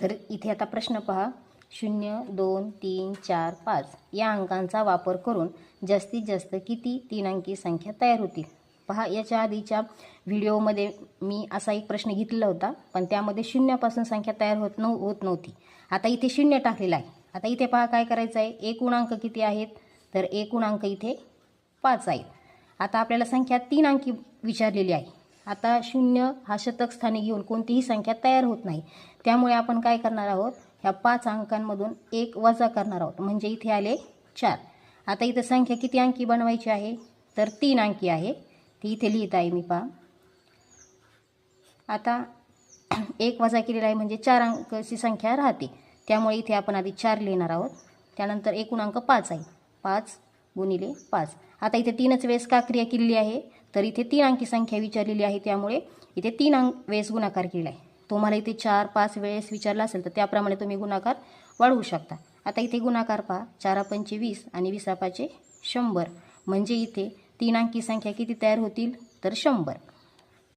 तर इथे आता प्रश्न पहा. शून्य दोन तीन चार पाच. या अंकांचा वापर करून जास्तीत जास्त किती तीन अंकी संख्या तयार होतील? पहा याच्या आधीच्या व्हिडिओमध्ये मी असा एक प्रश्न घेतलेला होता पण त्यामध्ये शून्यापासून संख्या तयार होत नव होत नव्हती. आता इथे शून्य टाकलेलं आहे. आता इथे पहा काय करायचं आहे. एकूण अंक किती आहेत? तर एकूण अंक इथे पाच आहेत. आता आपल्याला संख्या तीन अंकी विचारलेली आहे. आता शून्य हा शतक स्थानी घेऊन कोणतीही संख्या तयार होत नाही. त्यामुळे आपण काय करणार आहोत? ह्या पाच अंकांमधून एक वजा करणार आहोत. म्हणजे इथे आले चार. आता इथं संख्या किती अंकी बनवायची आहे? तर तीन अंकी आहे. ती इथे लिहित आहे मी पहा. आता एक वजा केलेला आहे म्हणजे चार अंकाची संख्या राहते. त्यामुळे इथे आपण आधी चार लिहिणार आहोत. त्यानंतर एकूण अंक पाच आहे. पाच गुणिले पाच. आता इथे तीनच वेळेस का क्रिया केलेली आहे? तर इथे तीन अंकी संख्या विचारलेली आहे त्यामुळे इथे तीन अंक वेळेस गुणाकार केला आहे. तुम्हाला इथे चार पाच वेळेस विचारला असेल तर त्याप्रमाणे तुम्ही गुणाकार वाढवू शकता. आता इथे गुणाकार पहा. चारा पंचे वीस आणि विसापाचे शंभर. म्हणजे इथे तीन अंकी संख्या किती तयार होतील? तर शंभर.